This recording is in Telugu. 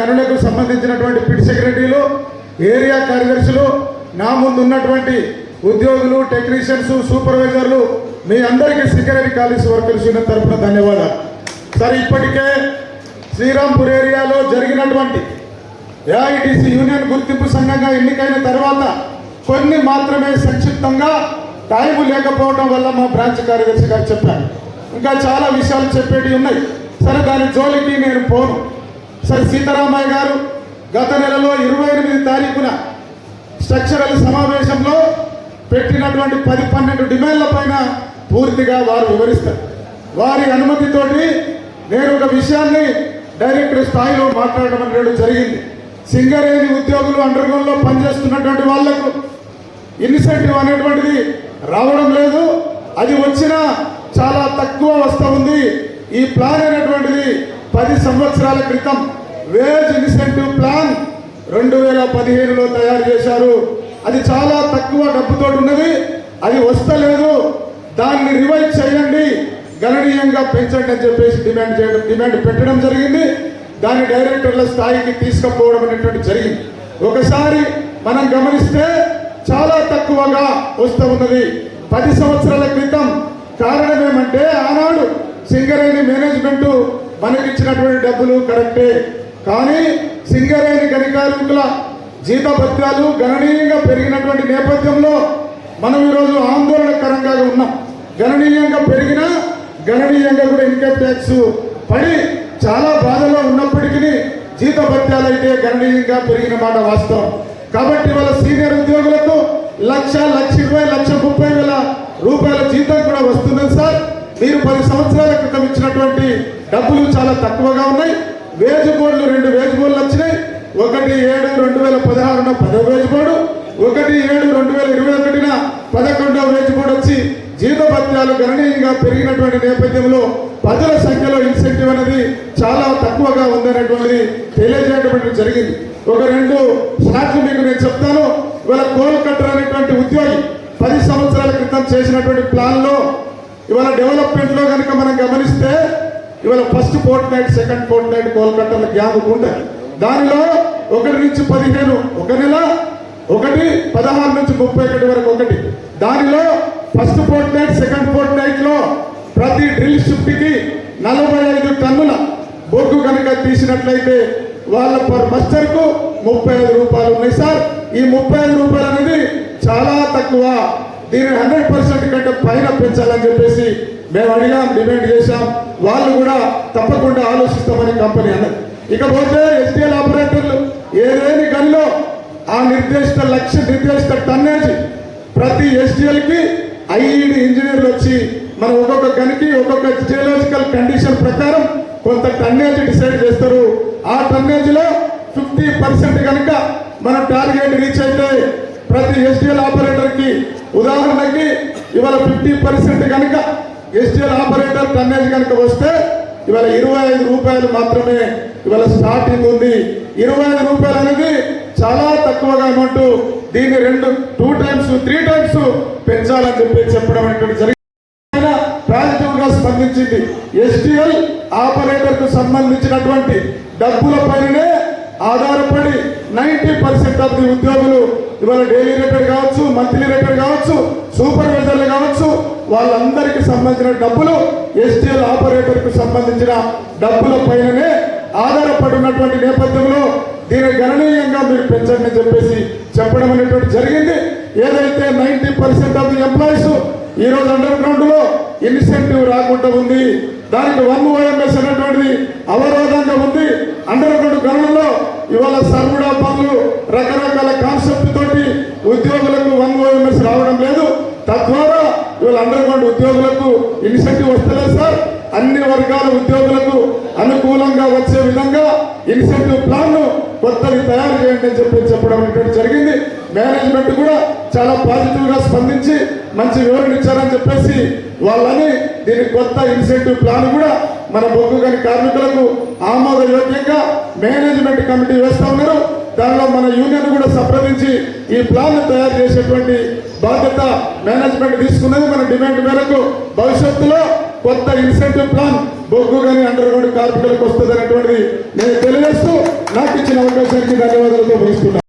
పనులకు సంబంధించినటువంటి పిడి సెక్రటరీలు ఏరియా కార్యదర్శులు నా ముందు ఉన్నటువంటి ఉద్యోగులు టెక్నీషియన్స్ సూపర్వైజర్లు మీ అందరికీ సెక్యూరిటీ కాలేజ్ వర్కర్స్ యూనియన్ తరఫున ధన్యవాదాలు. సార్ ఇప్పటికే శ్రీరాంపూర్ ఏరియాలో జరిగినటువంటి ఏఐటిసి యూనియన్ గుర్తింపు సంఘంగా ఎన్నికైన తర్వాత కొన్ని మాత్రమే సంక్షిప్తంగా టైం లేకపోవడం వల్ల మా బ్రాంచ్ కార్యదర్శి గారు చెప్పారు. ఇంకా చాలా విషయాలు చెప్పేటివి ఉన్నాయి. సరే దాని జోలికి నేను పోను. సరే సీతారామయ్య గారు గత నెలలో ఇరవై ఎనిమిది తారీఖున స్ట్రక్చరల్ సమావేశంలో పెట్టినటువంటి పది పన్నెండు డిమాండ్ల పైన పూర్తిగా వారు వివరిస్తారు. వారి అనుమతితోటి నేను ఒక విషయాన్ని డైరెక్టర్ స్థాయిలో మాట్లాడడం అనేది జరిగింది. సింగరేణి ఉద్యోగులు అండర్గ్రౌండ్లో పనిచేస్తున్నటువంటి వాళ్ళకు ఇన్సెంటివ్ అనేటువంటిది రావడం లేదు. అది వచ్చినా చాలా తక్కువ వస్తూ ఉంది. ఈ ప్లాన్ అనేటువంటిది పది సంవత్సరాల క్రితం వేజ్ ఇన్సెంటివ్ ప్లాన్ రెండు వేల పదిహేనులో తయారు చేశారు. అది చాలా తక్కువ డబ్బుతో ఉన్నది. అది వస్తలేదు. దాన్ని రివైజ్ చేయండి. గణనీయంగా పెంచండి అని చెప్పేసి డిమాండ్ చేయడం డిమాండ్ పెట్టడం జరిగింది. దాని డైరెక్టర్ల స్థాయికి తీసుకుపోవడం అనేటువంటి జరిగింది. ఒకసారి మనం గమనిస్తే చాలా తక్కువగా వస్తూ ఉన్నది. పది సంవత్సరాల క్రితం కారణం ఏమంటే ఆనాడు సింగరేణి మేనేజ్మెంట్ మనకిచ్చినటువంటి డబ్బులు కరెక్టే. కానీ సింగరేణి గని కార్మికుల జీతభత్యాలు గణనీయంగా పెరిగినటువంటి నేపథ్యంలో మనం ఈరోజు ఆందోళనకరంగా ఉన్నాం. గణనీయంగా పెరిగినా గణనీయంగా కూడా ఇన్కమ్ ట్యాక్స్ పడి చాలా బాధలో ఉన్నప్పటికీ జీతభత్యాలు అయితే గణనీయంగా పెరిగిన మాట వాస్తవం. కాబట్టి వాళ్ళ సీనియర్ ఉద్యోగులకు లక్ష లక్ష ఇరవై లక్ష ముప్పై వేల రూపాయల జీతం కూడా వస్తుంది సార్. మీరు పది సంవత్సరాల క్రితం ఇచ్చినటువంటి డబ్బులు చాలా తక్కువగా ఉన్నాయి. వేజ్ బోర్డులు రెండు వేజ్ బోర్డులు వచ్చినాయి. ఒకటి ఏడు రెండు వేల పదహారున పదవ వేజ్ బోర్డు ఒకటి ఏడు రెండు వేల ఇరవై ఒకటిన పదకొండవ వేజ్ బోర్డు వచ్చి జీతభత్యాలు గణనీయంగా పెరిగినటువంటి నేపథ్యంలో పదుల సంఖ్యలో ఇన్సెంటివ్ అనేది చాలా తక్కువగా ఉందనేటువంటిది తెలియజేయడం జరిగింది. ఒక రెండు స్లాట్లు మీకు నేను చెప్తాను. ఇవాళ కోల్ కట్టర్ అనేటువంటి ఉద్యోగి పది సంవత్సరాల క్రితం చేసినటువంటి ప్లాన్లో ఇవాళ డెవలప్మెంట్లో కనుక మనం గమనిస్తే ఇవాళ first fortnight second fortnight కోల్కతాలో గ్యాంగ్ ఉంటాయి దానిలో ఒకటి నుంచి పదిహేను ఒక నెల ఒకటి పదహారు నుంచి ముప్పై ఒకటి వరకు ఒకటి. దానిలో ఫస్ట్ ఫోర్ట్ నైట్ సెకండ్ ఫోర్ట్ నైట్లో ప్రతి డ్రిల్ షిఫ్ట్కి నలభై ఐదు టన్నుల బొగ్గు కనుక తీసినట్లయితే వాళ్ళ పర్ మస్టర్కు ముప్పై ఐదు రూపాయలు ఉన్నాయి సార్. ఈ ముప్పై ఐదు రూపాయలు అనేది చాలా తక్కువ. దీన్ని హండ్రెడ్ పర్సెంట్ కంటే పైన పెంచాలని చెప్పేసి మేము అడిగాం డిమాండ్ చేశాం. వాళ్ళు కూడా తప్పకుండా ఆలోచిస్తామని కంపెనీ అన్నది. ఇకపోతే ఎస్టీఎల్ ఆపరేటర్లు ఏదేని గనిలో ఆ నిర్దేశిత లక్ష్య నిర్దేశిత టన్నేజ్ ప్రతి ఎస్టీఎల్కి ఐఈడి ఇంజనీర్లు వచ్చి మనం ఒక్కొక్క గనికి ఒక్కొక్క జియోలాజికల్ కండిషన్ ప్రకారం కొంత టన్నేజ్ డిసైడ్ చేస్తారు. ఆ టన్నేజ్లో ఫిఫ్టీ పర్సెంట్ కనుక మనం టార్గెట్ రీచ్ అయితే ప్రతి ఎస్టీఎల్ ఆపరేటర్కి ఉదాహరణకి ఇవాళ ఫిఫ్టీ పర్సెంట్ కనుక ఎస్టీఎల్ ఆపరేటర్ టన్నేజ్ కనుక వస్తే ఇవాళ ఇరవై ఐదు రూపాయలు మాత్రమే ఇవాళ స్టార్టింగ్ ఉంది. ఇరవై ఐదు రూపాయలు అనేది చాలా తక్కువగా అమౌంట్ దీన్ని రెండు టూ టైమ్స్ త్రీ టైమ్స్ పెంచాలని చెప్పి చెప్పడం అనేటువంటి జరిగింది. పాజిటివ్గా స్పందించింది. ఎస్టీఎల్ ఆపరేటర్కు సంబంధించినటువంటి డబ్బుల పైనే ఆధారపడి నైన్టీ పర్సెంట్ ఆఫ్ ది ఉద్యోగులు ఇవాళ డైలీ రేటెడ్ కావచ్చు మంత్లీ రేటెడ్ కావచ్చు సూపర్వైజర్లు కావచ్చు వాళ్ళందరికీ సంబంధించిన డబ్బులు ఎస్టీఎల్ ఆపరేటర్కు సంబంధించిన డబ్బుల పైననే ఆధారపడి ఉన్నటువంటి నేపథ్యంలో దీన్ని గణనీయంగా మీరు పెంచండి అని చెప్పేసి చెప్పడం అనేటువంటి జరిగింది. ఏదైతే ninety percent of the employees ఈ రోజు అండర్ గ్రౌండ్ ఇన్సెంటివ్ రాకుండా ఉంది దానికి వన్ ఓఎంఎస్ అనేటువంటిది అవరోధంగా ఉంది. అండర్ గ్రౌండ్ ఇవాళ సర్వడా పనులు రకరకాల కాన్సెప్ట్ తోటి ఉద్యోగులకు వన్ ఓఎంఎస్ రావడం లేదు. తద్వారా ఇవాళ అండర్ గ్రౌండ్ ఉద్యోగులకు ఇన్సెంటివ్ వస్తలేదు సార్. అన్ని వర్గాల ఉద్యోగులకు అనుకూలంగా వచ్చే విధంగా ఇన్సెంటివ్ ప్లాన్ కొత్తది తయారు చేయండి అని చెప్పి చెప్పడం అనేటువంటి జరిగింది. మేనేజ్మెంట్ కూడా చాలా పాజిటివ్గా స్పందించి మంచి వివరణ ఇచ్చారని చెప్పేసి వాళ్ళని దీని కొత్త ఇన్సెంటివ్ ప్లాన్ కూడా మన బొగ్గు గని కార్మికులకు ఆమోదయోగ్యంగా మేనేజ్మెంట్ కమిటీ వేస్తా ఉన్నారు. దానిలో మన యూనియన్ కూడా సంప్రదించి ఈ ప్లాన్ తయారు చేసేటువంటి బాధ్యత మేనేజ్మెంట్ తీసుకున్నది మన డిమాండ్ మేరకు భవిష్యత్తులో కొత్త ఇన్సెంటివ్ ప్లాన్ బొగ్గు గని అండర్ గ్రౌండ్ కార్మికులకు వస్తుంది అనేటువంటిది నేను తెలియజేస్తూ నాకు ఇచ్చిన అవకాశానికి ధన్యవాదాలతో ముగిస్తున్నాను.